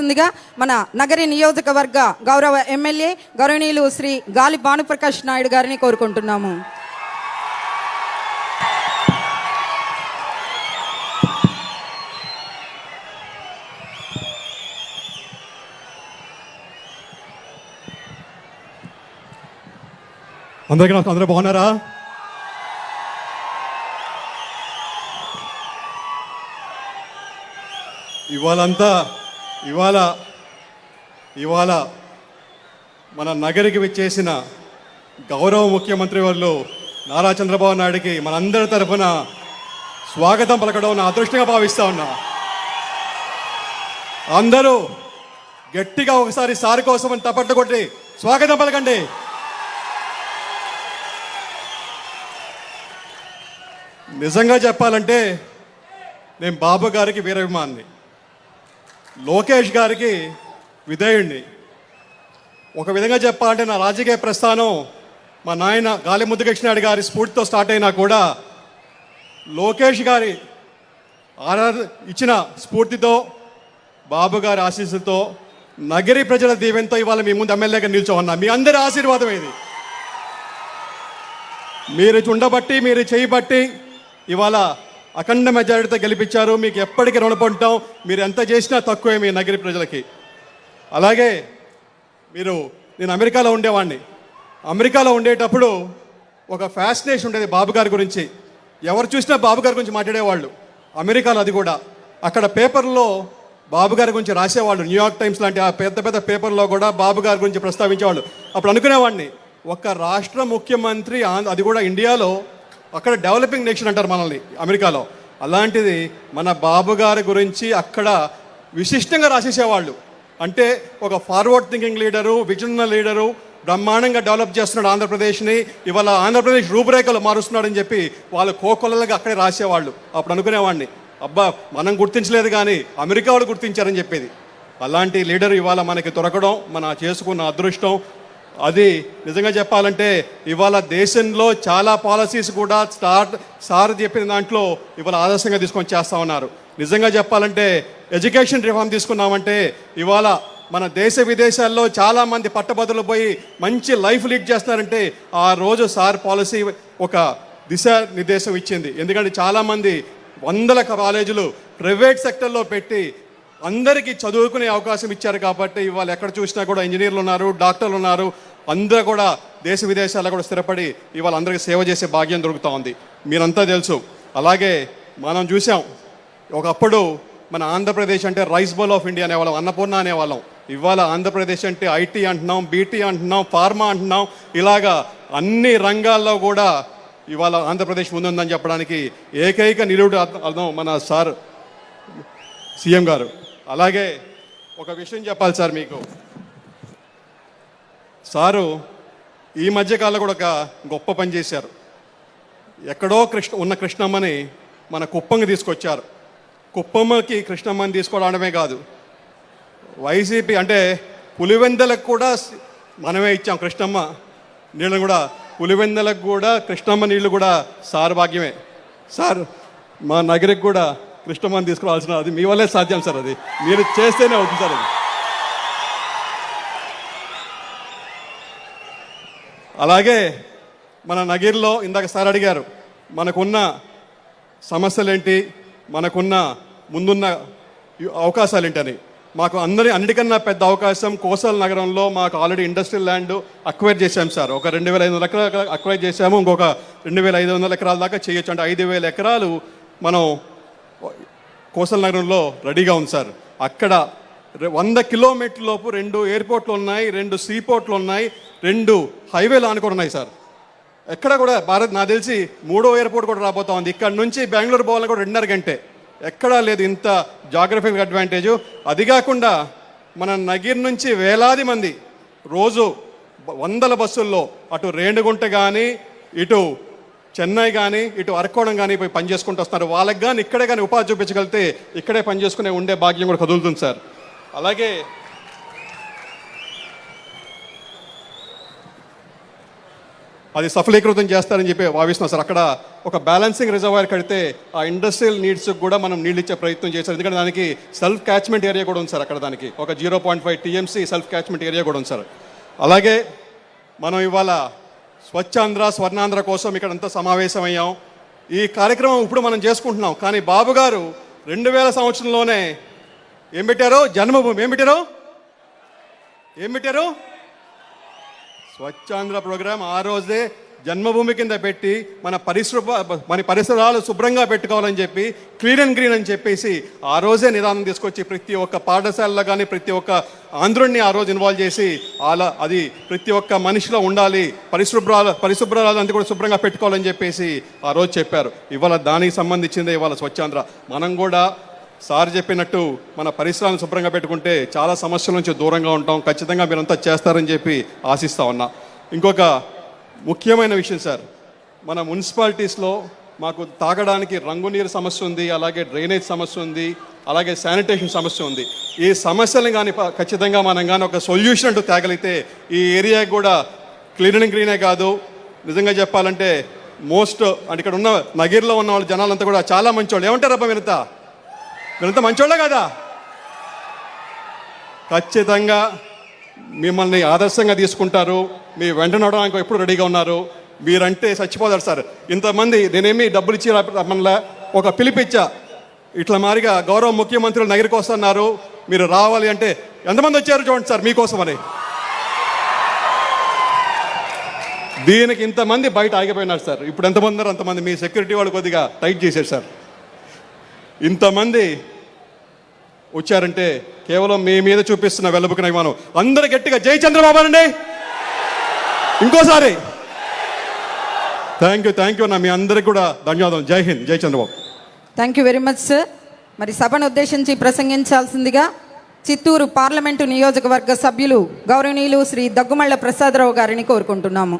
మాట్లాడవలసిందిగా మన నగరి నియోజకవర్గ గౌరవ ఎమ్మెల్యే గౌరవనీయులు శ్రీ గాలి భానుప్రకాష్ నాయుడు గారిని కోరుకుంటున్నాము. అందరికీ నాకు అందరూ బాగున్నారా? ఇవాళంతా ఇవాళ ఇవాళ మన నగరికి విచ్చేసిన గౌరవ ముఖ్యమంత్రి వాళ్ళు నారా చంద్రబాబు నాయుడికి మనందరి తరఫున స్వాగతం పలకడం నా అదృష్టంగా భావిస్తా ఉన్నా. అందరూ గట్టిగా ఒకసారి సారి కోసం అని తప్పట్లు కొట్టి స్వాగతం పలకండి. నిజంగా చెప్పాలంటే నేను బాబు గారికి వీరాభిమాన్ని. లోకేష్ గారికి విధేయుణ్ణి. ఒక విధంగా చెప్పాలంటే నా రాజకీయ ప్రస్థానం మా నాయన గాలి ముద్దుకృష్ణాడు గారి స్ఫూర్తితో స్టార్ట్ అయినా కూడా లోకేష్ గారి ఆరా ఇచ్చిన స్ఫూర్తితో బాబు గారి ఆశీస్సులతో నగరి ప్రజల దీవెంతో ఇవాళ మీ ముందు ఎమ్మెల్యేగా నిల్చోన్నా మీ అందరి ఆశీర్వాదం ఇది మీరు ఉండబట్టి మీరు చేయబట్టి ఇవాళ అఖండ మెజారిటీతో గెలిపించారు. మీకు ఎప్పటికీ రుణపడటం మీరు ఎంత చేసినా తక్కువే మీ నగరి ప్రజలకి. అలాగే మీరు నేను అమెరికాలో ఉండేవాడిని అమెరికాలో ఉండేటప్పుడు ఒక ఫ్యాసినేషన్ ఉండేది బాబు గారి గురించి. ఎవరు చూసినా బాబు గారి గురించి మాట్లాడేవాళ్ళు. అమెరికాలో అది కూడా. అక్కడ పేపర్లో బాబు గారి గురించి రాసేవాళ్ళు. న్యూయార్క్ టైమ్స్ లాంటి ఆ పెద్ద పెద్ద పేపర్లో కూడా బాబు గారి గురించి ప్రస్తావించేవాళ్ళు. అప్పుడు అనుకునేవాడిని ఒక రాష్ట్ర ముఖ్యమంత్రి ఆంధ్ర- అది కూడా ఇండియాలో అక్కడ డెవలపింగ్ నేషన్ అంటారు మనల్ని అమెరికాలో. అలాంటిది మన బాబు గారి గురించి అక్కడ విశిష్టంగా రాసేసేవాళ్ళు. అంటే ఒక forward thinking leader vision leader బ్రహ్మాండంగా డెవలప్ చేస్తున్నాడు ఆంధ్రప్రదేశ్ని ఇవాళ ఆంధ్రప్రదేశ్ రూపురేఖలు మారుస్తున్నాడని చెప్పి వాళ్ళు కోకొల్లలుగా అక్కడే రాసేవాళ్ళు. అప్పుడు అనుకునేవాడిని అబ్బా మనం గుర్తించలేదు కానీ అమెరికా వాళ్ళు గుర్తించారని చెప్పేది. అలాంటి లీడర్ ఇవాళ మనకి దొరకడం మన చేసుకున్న అదృష్టం అది నిజంగా చెప్పాలంటే ఇవాళ దేశంలో చాలా పాలసీస్ కూడా స్టార్ట్ సార్ చెప్పిన దాంట్లో ఇవాళ ఆదర్శంగా తీసుకొని చేస్తా ఉన్నారు. నిజంగా చెప్పాలంటే ఎడ్యుకేషన్ రిఫార్మ్ తీసుకున్నామంటే ఇవాళ మన దేశ విదేశాల్లో చాలా మంది పట్టభద్రులు పోయి మంచి లైఫ్ లీడ్ చేస్తారంటే ఆ రోజు సార్ పాలసీ ఒక దిశ నిర్దేశం ఇచ్చింది. ఎందుకంటే చాలామంది వందల కాలేజీలు ప్రైవేట్ సెక్టర్లో పెట్టి అందరికీ చదువుకునే అవకాశం ఇచ్చారు కాబట్టి ఇవాళ ఎక్కడ చూసినా కూడా ఇంజనీర్లు ఉన్నారు డాక్టర్లు ఉన్నారు అందరూ కూడా దేశ విదేశాల్లో కూడా స్థిరపడి ఇవాళ అందరికీ సేవ చేసే భాగ్యం దొరుకుతూ ఉంది. మీరంతా తెలుసు. అలాగే మనం చూసాం ఒకప్పుడు మన ఆంధ్రప్రదేశ్ అంటే రైస్ బౌల్ ఆఫ్ ఇండియా అనేవాళ్ళం అన్నపూర్ణ అనేవాళ్ళం. ఇవాళ ఆంధ్రప్రదేశ్ అంటే ఐటీ అంటున్నాం బీటీ అంటున్నాం ఫార్మా అంటున్నాం. ఇలాగా అన్ని రంగాల్లో కూడా ఇవాళ ఆంధ్రప్రదేశ్ ముందుందని చెప్పడానికి ఏకైక నిలువుడు అర్థం మన సార్ సీఎం గారు. అలాగే ఒక విషయం చెప్పాలి సార్ మీకు. సారు ఈ మధ్యకాలంలో కూడా ఒక గొప్ప పని చేశారు. ఎక్కడో కృష్ణ ఉన్న కృష్ణమ్మని మన కుప్పంకి తీసుకొచ్చారు. కుప్పమ్మకి కృష్ణమ్మని తీసుకోవడమే కాదు వైసీపీ అంటే పులివెందలకు కూడా మనమే ఇచ్చాం కృష్ణమ్మ నీళ్ళని కూడా. పులివెందలకు కూడా కృష్ణమ్మ నీళ్ళు కూడా సార్ భాగ్యమే. సార్ మా నగరికి కూడా కృష్ణమ్మని తీసుకురావాల్సిన అది మీ వల్లే సాధ్యం సార్ అది. మీరు చేస్తేనే అవుతుంది సార్ అది. అలాగే మన నగిరిలో ఇందాక సార్ అడిగారు మనకున్న సమస్యలేంటి మనకున్న ముందున్న అవకాశాలు ఏంటని మాకు అందరి అన్నిటికన్నా పెద్ద అవకాశం కోసల్ నగరంలో మాకు ఆల్రెడీ ఇండస్ట్రియల్ ల్యాండ్ అక్వైర్ చేశాం సార్. ఒక రెండు వేల ఐదు వందల ఎకరాలు అక్వైర్ చేశాము ఇంకొక రెండు వేల ఐదు వందల ఎకరాల దాకా చేయొచ్చు. అంటే ఐదు వేల ఎకరాలు మనం కోసల్ నగరంలో రెడీగా ఉంది సార్. అక్కడ వంద కిలోమీటర్ లోపు రెండు ఎయిర్పోర్ట్లు ఉన్నాయి రెండు సీపోర్ట్లు ఉన్నాయి రెండు హైవేలు అనుకుని ఉన్నాయి సార్. ఎక్కడ కూడా భారత్ నాకు తెలిసి మూడో ఎయిర్పోర్ట్ కూడా రాబోతా ఉంది. ఇక్కడ నుంచి బెంగళూరు పోవాలని కూడా రెండున్నర గంటే. ఎక్కడా లేదు ఇంత జాగ్రఫికల్ అడ్వాంటేజ్ అది కాకుండా మన నగిర్ నుంచి వేలాది మంది రోజు వందల బస్సుల్లో అటు రేణుగుంట కానీ ఇటు చెన్నై కానీ ఇటు అరకోణం కానీ పోయి పని చేసుకుంటూ వస్తున్నారు. వాళ్ళకి కానీ ఇక్కడే కానీ ఉపాధి చూపించగలిగితే ఇక్కడే పని చేసుకునే ఉండే భాగ్యం కూడా కదులుతుంది సార్. అలాగే అది సఫలీకృతం చేస్తారని చెప్పి భావిస్తున్నాం సార్. అక్కడ ఒక బ్యాలెన్సింగ్ రిజర్వాయర్ కడితే ఆ ఇండస్ట్రియల్ నీడ్స్ కూడా మనం నీళ్ళు ఇచ్చే ప్రయత్నం చేశారు. ఎందుకంటే దానికి సెల్ఫ్ క్యాచ్మెంట్ ఏరియా కూడా ఉంది సార్ అక్కడ దానికి. ఒక zero point five TMC self catchment area కూడా ఉంది సార్. అలాగే మనం ఇవాళ స్వచ్ఛాంధ్ర స్వర్ణాంధ్ర కోసం ఇక్కడ అంతా సమావేశమయ్యాం. ఈ కార్యక్రమం ఇప్పుడు మనం చేసుకుంటున్నాం. కానీ బాబు గారు రెండు వేల సంవత్సరంలోనే ఏం పెట్టారు? జన్మభూమి. ఏం పెట్టారు? ఏం పెట్టారు? స్వచ్ఛాంధ్ర ప్రోగ్రాం ఆ రోజే జన్మభూమి కింద పెట్టి మన పరిశ్రమ మన పరిసరాలు శుభ్రంగా పెట్టుకోవాలని చెప్పి క్లీన్ అండ్ గ్రీన్ అని చెప్పేసి ఆ రోజే నిదానం తీసుకొచ్చి ప్రతి ఒక్క పాఠశాలలో కానీ ప్రతి ఒక్క ఆంధ్రుడిని ఆ రోజు ఇన్వాల్వ్ చేసి అలా అది ప్రతి ఒక్క మనిషిలో ఉండాలి పరిశుభ్రాలు పరిశుభ్రాలు అంతా కూడా శుభ్రంగా పెట్టుకోవాలని చెప్పేసి ఆ రోజు చెప్పారు. ఇవాళ దానికి సంబంధించిందే ఇవాళ స్వచ్ఛాంధ్ర. మనం కూడా సార్ చెప్పినట్టు మన పరిసరాలను శుభ్రంగా పెట్టుకుంటే చాలా సమస్యల నుంచి దూరంగా ఉంటాం. ఖచ్చితంగా మీరంతా చేస్తారని చెప్పి ఆశిస్తా ఉన్నా. ఇంకొక ముఖ్యమైన విషయం సార్. మన మున్సిపాలిటీస్లో మాకు తాగడానికి రంగునీరు సమస్య ఉంది అలాగే డ్రైనేజ్ సమస్య ఉంది అలాగే శానిటేషన్ సమస్య ఉంది. ఈ సమస్యలను కానీ ఖచ్చితంగా మనం కానీ ఒక సొల్యూషన్ అంటూ తేగలిగితే ఈ ఏరియా కూడా క్లీన్ అండ్ గ్రీనే కాదు. నిజంగా చెప్పాలంటే మోస్ట్ అంటే ఇక్కడ ఉన్న నగిరిలో ఉన్న వాళ్ళ జనాలంతా కూడా చాలా మంచోళ్ళు. ఏమంటారబ్బా మీరంతా వీళ్ళంతా మంచోళ్ళ కదా? ఖచ్చితంగా మిమ్మల్ని ఆదర్శంగా తీసుకుంటారు. మీ వెంట నడవడానికి ఎప్పుడు రెడీగా ఉన్నారు. మీరంటే చచ్చిపోతారు సార్. ఇంతమంది నేనేమి డబ్బులు ఇచ్చి రమ్మన్లా. ఒక పిలిపిచ్చా ఇట్లా మారిగా గౌరవ ముఖ్యమంత్రులు నగరికి వస్తున్నారు. మీరు రావాలి అంటే ఎంతమంది వచ్చారు చూడండి సార్ మీకోసమని. దీనికి ఇంతమంది బయట ఆగిపోయినారు సార్. ఇప్పుడు ఎంతమంది ఉన్నారు అంతమంది మీ సెక్యూరిటీ వాళ్ళు కొద్దిగా టైట్ చేశారు సార్. ఇంతమంది వచ్చారంటే కేవలం మీ మీద చూపిస్తున్న వెల్లబుకిన అభిమానం అందరు గట్టిగా జై చంద్రబాబు అండి ఇంకోసారి. థ్యాంక్ యూ థ్యాంక్ యూ అన్న మీ అందరికి కూడా ధన్యవాదాలు. జై హింద్ జై Chandrababu. Thank you very much sir మరి సభను ఉద్దేశించి ప్రసంగించాల్సిందిగా చిత్తూరు పార్లమెంటు నియోజకవర్గ సభ్యులు గౌరవనీయులు శ్రీ దగ్గుమళ్ళ ప్రసాదరావు గారిని కోరుకుంటున్నాము.